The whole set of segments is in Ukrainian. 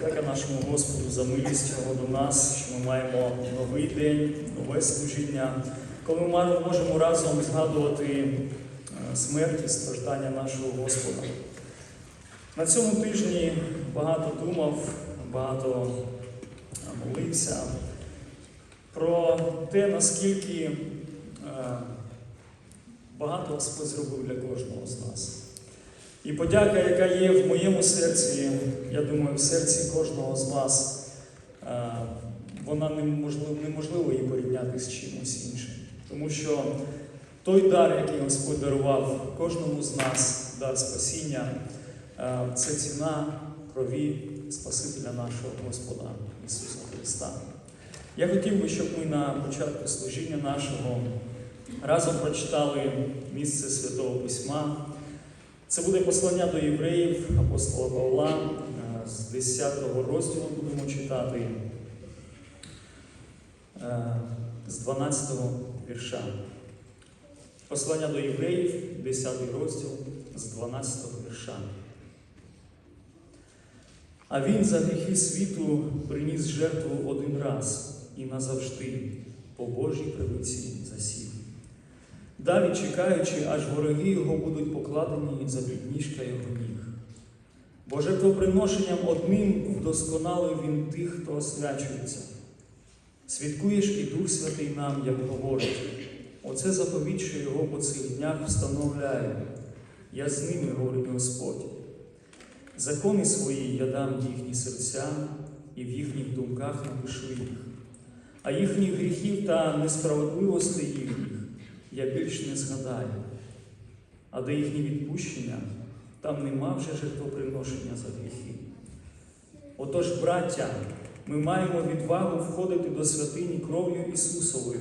Дяка нашому Господу за милість Його до нас, що ми маємо новий день, нове служіння, коли ми можемо разом згадувати е, смерть і страждання нашого Господа. На цьому тижні багато думав, багато е, молився про те, наскільки е, багато Господь зробив для кожного з нас. І подяка, яка є в моєму серці, я думаю, в серці кожного з вас, е, вона неможливо, неможливо її порівняти з чимось іншим. Тому що той дар, який Господь дарував кожному з нас, дар спасіння, е, це ціна крові Спасителя нашого Господа Ісуса Христа. Я хотів би, щоб ми на початку служіння нашого разом прочитали місце Святого Письма. Це буде послання до євреїв апостола Павла е, з 10 розділу будемо читати е, з 12 вірша. Послання до євреїв, 10 розділ з 12 вірша. А він за гріхи світу приніс жертву один раз і назавжди по Божій правиці засів. Далі чекаючи, аж вороги його будуть покладені за підніжка його ніг. Бо жертвоприношенням одним вдосконалив він тих, хто освячується. Свідкуєш і Дух Святий нам, як говорить. Оце заповідь, його по цих днях встановляє. Я з ними, говорить Господь. Закони свої я дам їхні серця, і в їхніх думках напишу їх. А їхніх гріхів та несправедливостей їхніх я більш не згадаю. А де їхні відпущення, там нема вже жертвоприношення за гріхи. Отож, браття, ми маємо відвагу входити до святині кров'ю Ісусовою,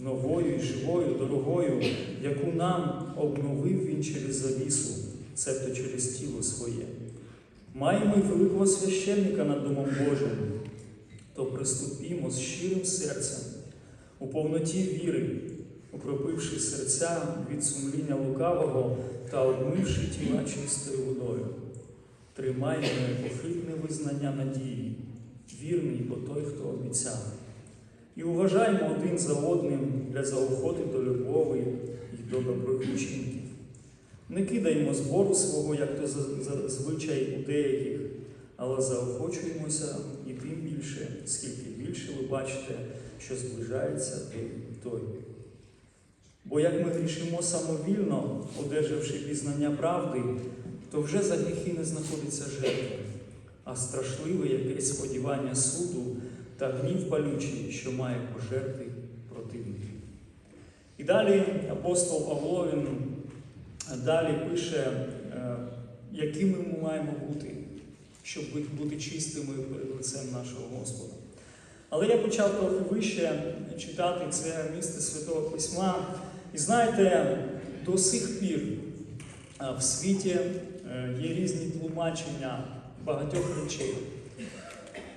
новою і живою, дорогою, яку нам обновив Він через завісу, цебто через тіло своє. Маємо й великого священника над Домом Божим, то приступімо з щирим серцем, у повноті віри, укропивши серця від сумління лукавого та обмивши тіла чистою водою. Тримаймо непохитне визнання надії, вірний, бо той, хто обіцяв. І уважаймо один за одним для заохоти до любові і до добрих вчинків. Не кидаймо збору свого, як то за- за- звичай у деяких, але заохочуємося і тим більше, скільки більше ви бачите, що зближається той. Бо як ми грішимо самовільно, одержавши пізнання правди, то вже за гріхи не знаходиться жертва, а страшливе якесь сподівання суду та гнів палючий, що має пожерти противників. І далі апостол Павло він далі пише, е, якими ми маємо бути, щоб бути чистими перед лицем нашого Господа. Але я почав трохи вище читати це місце Святого Письма. І знаєте, до сих пір е, в світі е, є різні тлумачення багатьох речей.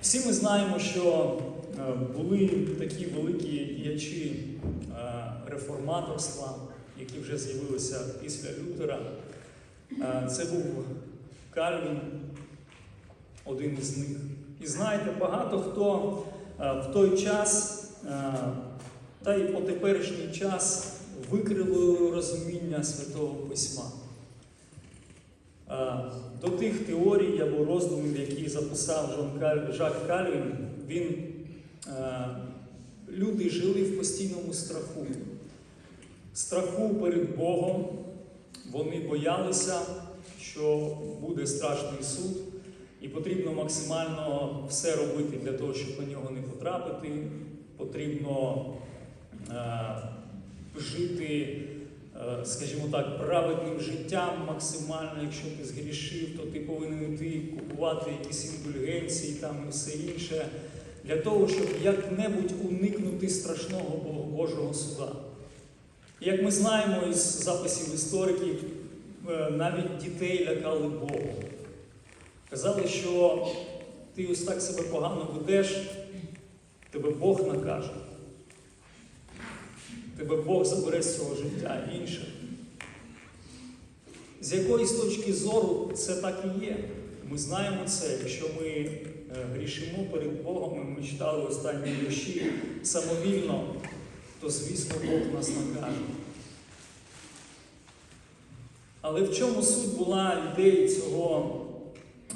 Всі ми знаємо, що е, були такі великі діячі реформаторства, які вже з'явилися після Лютера. Це був Кальвін, один із них. І знаєте, багато хто в той час, та й по теперішній час викривили розуміння Святого Письма. До тих теорій або роздумів, які записав Жак Кальвін, він, люди жили в постійному страху. Страху перед Богом. Вони боялися, що буде страшний суд, і потрібно максимально все робити для того, щоб на нього не потрапити. Потрібно жити, е, скажімо так, праведним життям максимально. Якщо ти згрішив, то ти повинен йти купувати якісь індульгенції там і все інше, для того, щоб як-небудь уникнути страшного Божого суда. Як ми знаємо із записів істориків, е, навіть дітей лякали Богом. Казали, що ти ось так себе погано ведеш, тебе Бог накаже. Тебе Бог забере з цього життя інше. З якоїсь точки зору це так і є. Ми знаємо це, якщо ми е, грішимо перед Богом, і ми читали останні вірші самовільно, то звісно Бог нас накаже. Але в чому суть була ідеї цього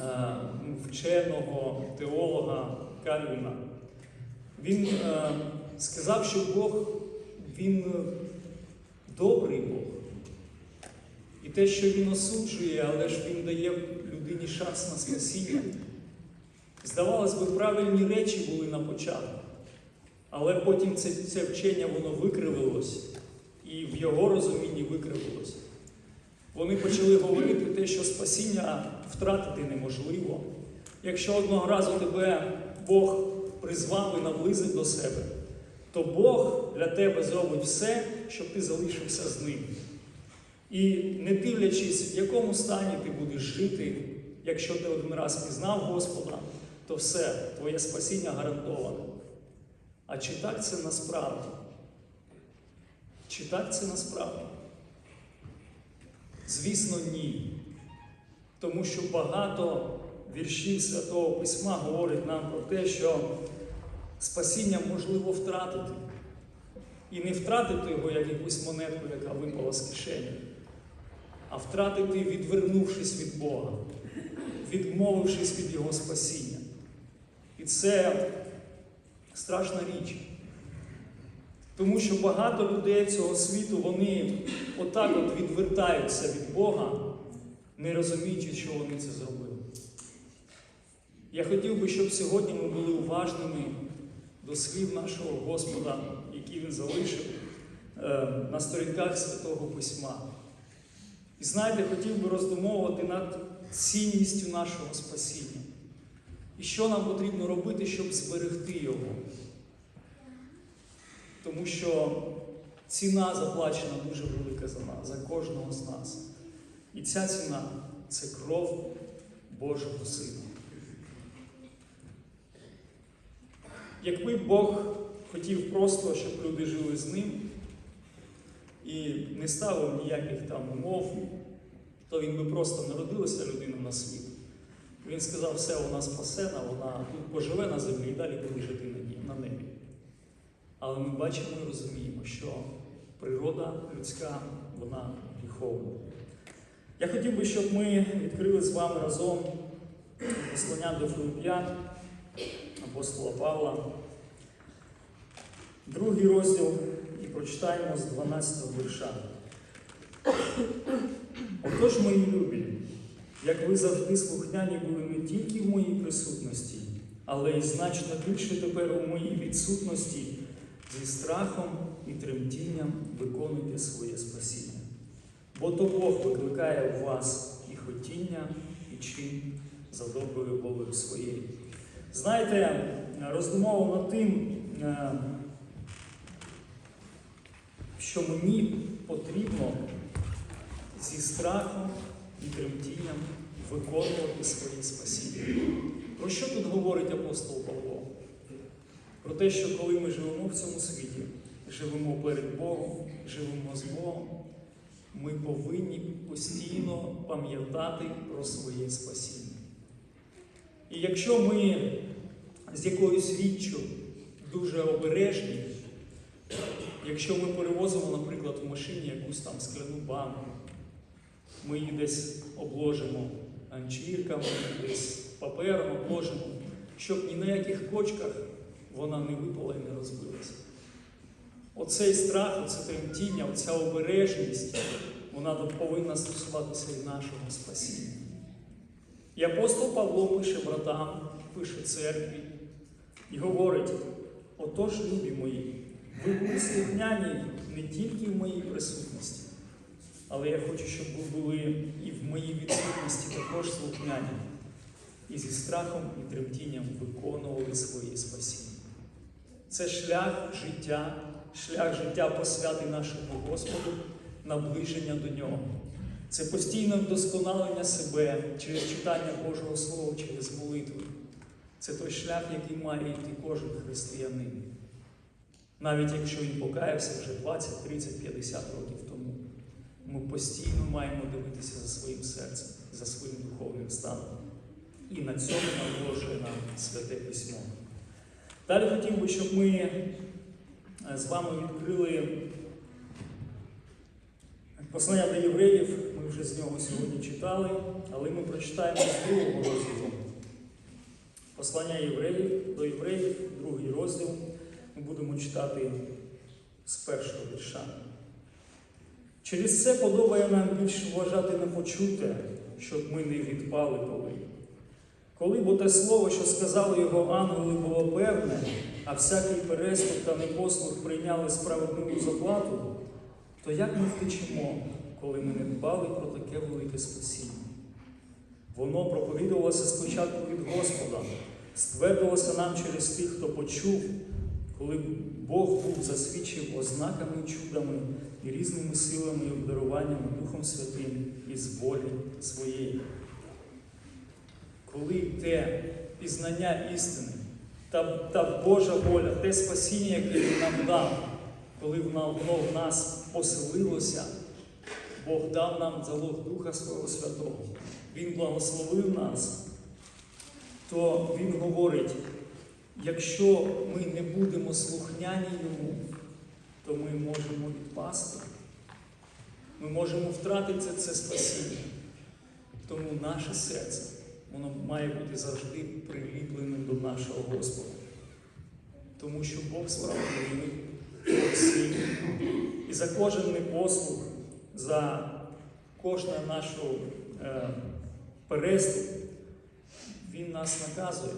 е, вченого теолога Кальвіна? Він е, сказав, що Бог він е, добрий Бог. І те, що він осуджує, але ж він дає людині шанс на спасіння. Здавалось би, правильні речі були на початку, але потім це, це вчення воно викривилось, і в його розумінні викривилось. Вони почали говорити те, що спасіння втратити неможливо. Якщо одного разу тебе Бог призвав і наблизив до себе, то Бог для тебе зробить все, щоб ти залишився з ним. І не дивлячись, в якому стані ти будеш жити, якщо ти один раз пізнав Господа, то все, твоє спасіння гарантоване. А чи так це насправді? Чи так це насправді? Звісно, ні. Тому що багато віршів Святого Письма говорять нам про те, що спасіння можливо втратити. І не втратити його як якусь монетку, яка випала з кишені, а втратити, відвернувшись від Бога, відмовившись від Його спасіння. І це страшна річ. Тому що багато людей цього світу, вони отак от відвертаються від Бога, не розуміючи, що вони це зробили. Я хотів би, щоб сьогодні ми були уважними до слів нашого Господа, які Він залишив е, на сторінках Святого Письма. І знаєте, хотів би роздумовувати над цінністю нашого спасіння. І що нам потрібно робити, щоб зберегти його. Тому що ціна заплачена дуже велика за нас, за кожного з нас. І ця ціна це кров Божого Сина. Якби Бог хотів просто, щоб люди жили з ним і не ставив ніяких там умов, то він би просто народилася людина на світ. Він сказав, все, вона спасена, вона тут поживе на землі і далі буде жити на небі. Але ми бачимо і розуміємо, що природа людська, вона гріховна. Я хотів би, щоб ми відкрили з вами разом послання до Филип'ян, апостола Павла, другий розділ і прочитаємо з 12 вірша. Отож, мої любі, як ви завжди слухняні були не тільки в моїй присутності, але й значно більше тепер у моїй відсутності, зі страхом і тремтінням виконуйте своє спасіння. Бо то Бог викликає у вас і хотіння, і чин за доброю волею своєю. Знаєте, роздумовував над тим, е, що мені потрібно зі страхом і тремтінням виконувати своє спасіння. Про що тут говорить апостол Павло? Про те, що коли ми живемо в цьому світі, живемо перед Богом, живемо з Богом, ми повинні постійно пам'ятати про своє спасіння. І якщо ми з якоюсь річчю дуже обережні, якщо ми перевозимо, наприклад, в машині якусь там скляну банку, ми її десь обложимо ганчірками, десь папером обложимо, щоб ні на яких кочках вона не випала і не розбилася. Оцей страх, оце тремтіння, оця обережність, вона повинна стосуватися і нашого спасіння. І апостол Павло пише братам, пише церкві і говорить: отож, любі мої, ви були слухняні не тільки в моїй присутності, але я хочу, щоб ви були і в моїй відсутності також слухняні, і зі страхом і тремтінням виконували своє спасіння. Це шлях життя, шлях життя посвяти нашому Господу, наближення до нього. Це постійне вдосконалення себе через читання Божого Слова, через молитву. Це той шлях, який має йти кожен християнин. Навіть якщо він покаявся вже 20, 30, 50 років тому, ми постійно маємо дивитися за своїм серцем, за своїм духовним станом. І на цьому наголошує нам Святе Письмо. Далі хотів би, щоб ми е, з вами відкрили послання до євреїв. Вже з нього сьогодні читали, але ми прочитаємо з другого розділу. Послання євреїв до євреїв, другий розділ. Ми будемо читати з першого вірша. Через це подобає нам більше вважати непочуте, щоб ми не відпали коли. Коли бо те слово, що сказали його ангели, було певне, а всякий переступ та непослух прийняли справедливу заплату, то як ми втечемо, коли ми не дбали про таке велике спасіння? Воно проповідувалося спочатку від Господа, ствердилося нам через тих, хто почув, коли Бог був засвідчив ознаками чудами і різними силами і обдаруваннями Духом Святим із волі своєї. Коли те пізнання істини, та, та Божа воля, те спасіння, яке Він нам дав, коли воно в нас поселилося, Бог дав нам залог Духа Свого Святого, Він благословив нас, то Він говорить, якщо ми не будемо слухняні Йому, то ми можемо відпасти. Ми можемо втратити це спасіння. Тому наше серце, воно має бути завжди приліпленим до нашого Господа. Тому що Бог справедливий, Бог сильний. І за кожен непослух, за кожну нашу е, переступ, Він нас наказує.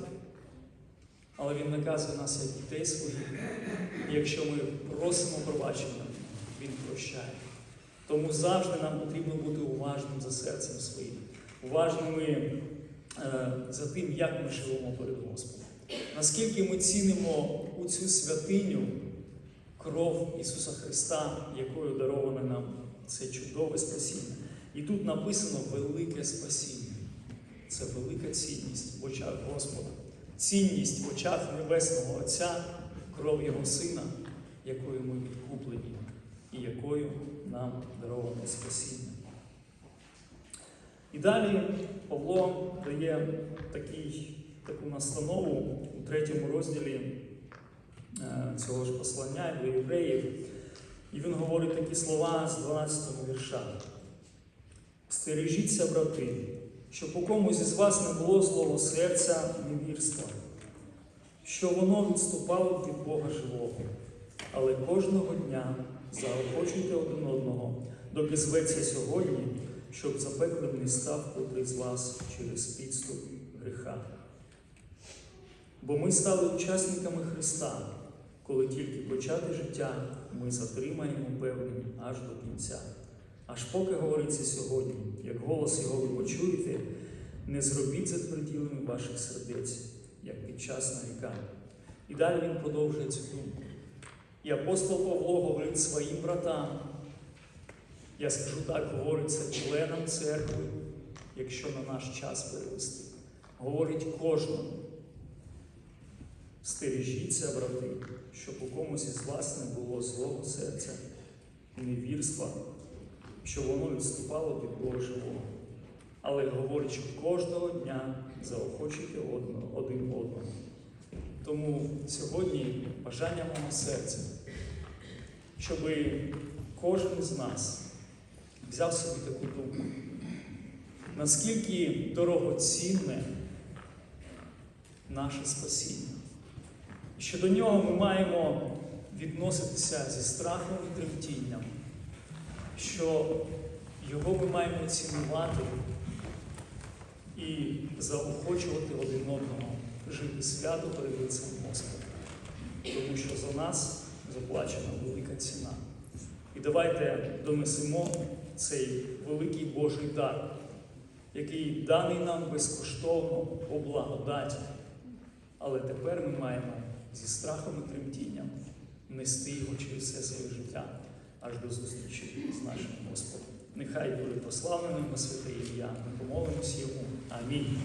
Але Він наказує нас як дітей своїх. Якщо ми просимо пробачення, Він прощає. Тому завжди нам потрібно бути уважним за серцем своїм, уважними е, за тим, як ми живемо перед Господом. Наскільки ми цінимо у цю святиню кров Ісуса Христа, якою дароване нам це чудове спасіння. І тут написано велике спасіння. Це велика цінність в очах Господа. Цінність в очах Небесного Отця, кров Його Сина, якою ми відкуплені і якою нам дароване спасіння. І далі Павло дає такий, таку настанову у третьому розділі е, цього ж послання до євреїв. І він говорить такі слова з 12 вірша. Стережіться, брати, щоб у комусь із вас не було злого серця невірства, що воно відступало від Бога живого. Але кожного дня заохочуйте один одного, доки зветься сьогодні, щоб запеклим не став котрий з вас через підступ гріха. Бо ми стали учасниками Христа, коли тільки почати життя, ми затримаємо певним аж до кінця. Аж поки говориться сьогодні, як голос його ви почуєте, не зробіть затверділими ваших сердець, як під час нарікання. І далі він продовжує цю думку. І апостол Павло говорить своїм братам, я скажу так, говорить це членам церкви, якщо на наш час перевести. Говорить кожному. Стережіться, брати, щоб у комусь із вас не було злого серця, невірства, щоб воно відступало від Бога живого. Але говорить, що кожного дня заохочуйте один одного. Тому сьогодні бажання мого серця, щоб кожен із нас взяв собі таку думку, наскільки дорогоцінне наше спасіння, що до нього ми маємо відноситися зі страхом і тремтінням, що його ми маємо цінувати і заохочувати один одного жити свято перед лицем Господа, тому що за нас заплачена велика ціна. І давайте донесемо цей великий Божий дар, який даний нам безкоштовно по благодаті. Але тепер ми маємо зі страхом і тремтінням нести його через все своє життя аж до зустрічі з нашим Господом. Нехай буде прославленим на святе ім'я. Ми помолимось йому. Амінь.